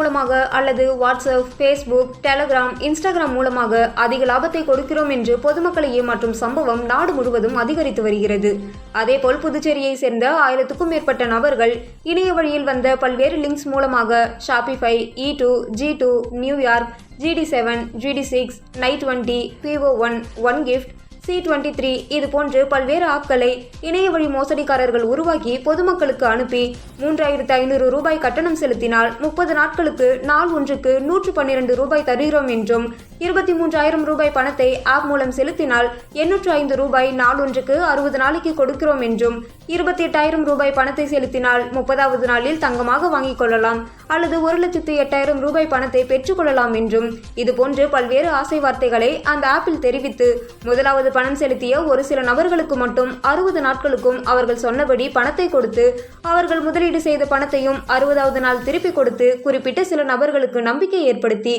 மூலமாக அல்லது WhatsApp Facebook Telegram Instagram மூலமாக அதிக லாபத்தை கொடுக்கிறோம் என்று பொதுமக்களை ஏமாற்றும் சம்பவம் நாடு முழுவதும் அதிகரித்து வருகிறது. அதேபோல் புதுச்சேரியை சேர்ந்த ஆயிரத்துக்கும் மேற்பட்ட நபர்கள் இணைய வழியில் வந்த பல்வேறு லிங்க்ஸ் மூலமாக Shopify E two G two New York GT seven GT six night twenty PO one one gift C twenty three இது போன்று பல்வேறு ஆப்களை இணைய வழி மோசடிக்காரர்கள் உருவாக்கி பொதுமக்களுக்கு அனுப்பி மூன்றாயிரத்து ஐநூறு ரூபாய் கட்டணம் செலுத்தினால் முப்பது நாட்களுக்கு நாள் ஒன்றுக்கு நூற்று பன்னிரண்டு ரூபாய் தருகிறோம் என்றும் இருபத்தி மூன்றாயிரம் ரூபாய் பணத்தை ஆப் மூலம் செலுத்தினால் எண்ணூற்று ஐந்து ரூபாய் நாளொன்றுக்கு அறுபது நாளைக்கு கொடுக்கிறோம் என்றும் இருபத்தி எட்டாயிரம் ரூபாய் பணத்தை செலுத்தினால் முப்பதாவது நாளில் தங்கமாக வாங்கிக் கொள்ளலாம் அல்லது ஒரு லட்சத்து எட்டாயிரம் ரூபாய் பணத்தை பெற்றுக்கொள்ளலாம் என்றும். இதுபோன்று பல்வேறு ஆசை வார்த்தைகளை அந்த ஆப்பில் தெரிவித்து முதலாவது பணம் செலுத்திய ஒரு சில நபர்களுக்கு மட்டும் அறுபது நாட்களுக்கும் அவர்கள் சொன்னபடி பணத்தை கொடுத்து அவர்கள் முதலீடு செய்த பணத்தையும் அறுபதாவது நாள் திருப்பி கொடுத்து குறிப்பிட்ட சில நபர்களுக்கு நம்பிக்கை ஏற்படுத்தி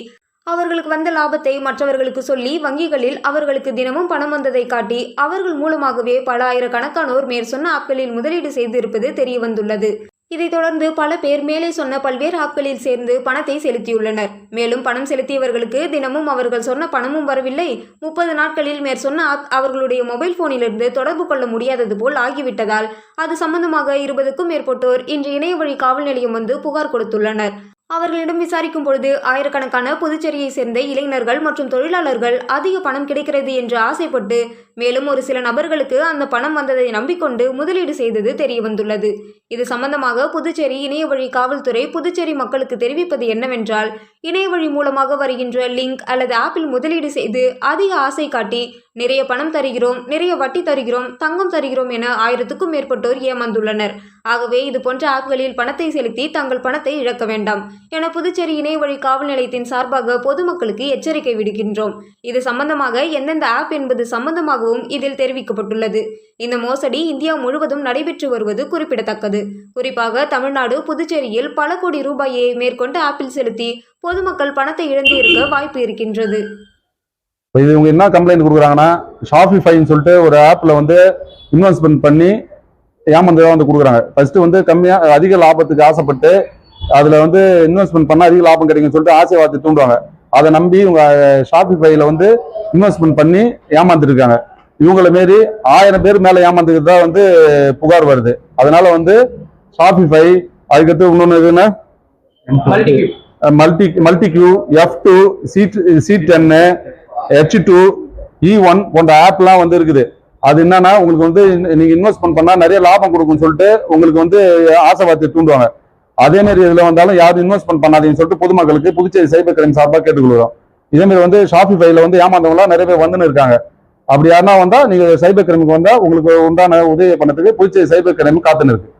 அவர்களுக்கு வந்த லாபத்தை மற்றவர்களுக்கு சொல்லி வங்கிகளில் அவர்களுக்கு தினமும் பணம் வந்ததை காட்டி அவர்கள் மூலமாகவே பல ஆயிரக்கணக்கானோர் மேற்சொன்ன ஆப்களில் முதலீடு செய்திருப்பது தெரிய வந்துள்ளது இதைத் தொடர்ந்து பல பேர் மேலே சொன்ன பல்வேறு ஆப்களில் சேர்ந்து பணத்தை செலுத்தியுள்ளனர். மேலும் பணம் செலுத்தியவர்களுக்கு தினமும் அவர்கள் சொன்ன பணமும் வரவில்லை. முப்பது நாட்களில் மேற் சொன்ன ஆப் அவர்களுடைய மொபைல் போனிலிருந்து தொடர்பு கொள்ள முடியாதது போல் ஆகிவிட்டதால் அது சம்பந்தமாக இருபதுக்கும் மேற்பட்டோர் இன்று இணைய வழி காவல் நிலையம் வந்து புகார் கொடுத்துள்ளனர். அவர்களிடம் விசாரிக்கும் பொழுது ஆயிரக்கணக்கான புதுச்சேரியை சேர்ந்த இளைஞர்கள் மற்றும் தொழிலாளர்கள் அதிக பணம் கிடைக்கிறது என்று ஆசைப்பட்டு மேலும் ஒரு சில நபர்களுக்கு அந்த பணம் வந்ததை நம்பிக்கொண்டு முதலீடு செய்தது தெரியவந்துள்ளது. இது சம்பந்தமாக புதுச்சேரி இணைய வழி காவல்துறை புதுச்சேரி மக்களுக்கு தெரிவிப்பது என்னவென்றால் இணைய வழி மூலமாக வருகின்ற லிங்க் அல்லது ஆப்பில் முதலீடு செய்து அதிக ஆசை காட்டி நிறைய பணம் தருகிறோம் நிறைய வட்டி தருகிறோம் தங்கம் தருகிறோம் என ஆயிரத்துக்கும் மேற்பட்டோர் ஏமாந்துள்ளனர். ஆகவே இது போன்ற ஆப்களில் பணத்தை செலுத்தி தங்கள் பணத்தை இழக்க வேண்டாம் என புதுச்சேரி இணைய வழி காவல் நிலையத்தின் சார்பாக பொதுமக்களுக்கு எச்சரிக்கை விடுக்கின்றோம். இது சம்பந்தமாக எந்தெந்த ஆப் என்பது சம்பந்தமாகவும் இதில் தெரிவிக்கப்பட்டுள்ளது. இந்த மோசடி இந்தியா முழுவதும் நடைபெற்று வருவது குறிப்பிடத்தக்கது. குறிப்பாக தமிழ்நாடு புதுச்சேரியில் பல கோடி ரூபாயை மேற்கொண்டு ஆப்பில் செலுத்தி பொதுமக்கள் பணத்தை இழந்து இருக்க வாய்ப்பு இருக்கின்றது. இப்போ இது இவங்க என்ன கம்ப்ளைண்ட் கொடுக்குறாங்கன்னா ஷாப்பிஃபைன்னு சொல்லிட்டு ஒரு ஆப்பில் வந்து இன்வெஸ்ட்மெண்ட் பண்ணி ஏமாந்ததாக வந்து கொடுக்குறாங்க. ஃபர்ஸ்ட் வந்து கம்மியாக அதிக லாபத்துக்கு ஆசைப்பட்டு அதில் வந்து இன்வெஸ்ட்மெண்ட் பண்ணால் அதிக லாபம் கிடைக்கும்னு சொல்லிட்டு ஆசை வார்த்தை தூண்டுவாங்க. அதை நம்பி இவங்க ஷாப்பிஃபைல வந்து இன்வெஸ்ட்மெண்ட் பண்ணி ஏமாந்துருக்காங்க இவங்கள மாரி ஆயிரம் பேர் மேலே ஏமாந்துக்கிறதா வந்து புகார் வருது. அதனால வந்து ஷாப்பிஃபை அதுக்கடுத்து இன்னொன்று எதுன்னா? Multi multi Q F two C C டென்னு ஹெச் டூ இ ஒன் போன்ற ஆப்லாம் வந்து இருக்குது. அது என்னன்னா உங்களுக்கு வந்து நீங்க இன்வெஸ்ட்மெண்ட் பண்ணா நிறைய லாபம் கொடுக்கும்னு சொல்லிட்டு உங்களுக்கு வந்து ஆசைவார்த்தை தூண்டுவாங்க. அதே மாதிரி இதுல வந்தாலும் யாரும் இன்வெஸ்ட்மெண்ட் பண்ணாதீங்கன்னு சொல்லிட்டு பொதுமக்களுக்கு புதுச்சேரி சைபர் கிரைம் சார்பாக கேட்டுக்கொள்கிறோம். இதே மாதிரி வந்து ஷாபிஃபைல வந்து ஏமாந்தவங்களாம் நிறைய பேர் வந்துன்னு இருக்காங்க. அப்படி யாருன்னா வந்தா நீங்க சைபர் கிரைமுக்கு வந்தா உங்களுக்கு உண்டான உதவி பண்ணதுக்கு புதுச்சேரி சைபர் கிரைம் காத்துன்னு இருக்கு.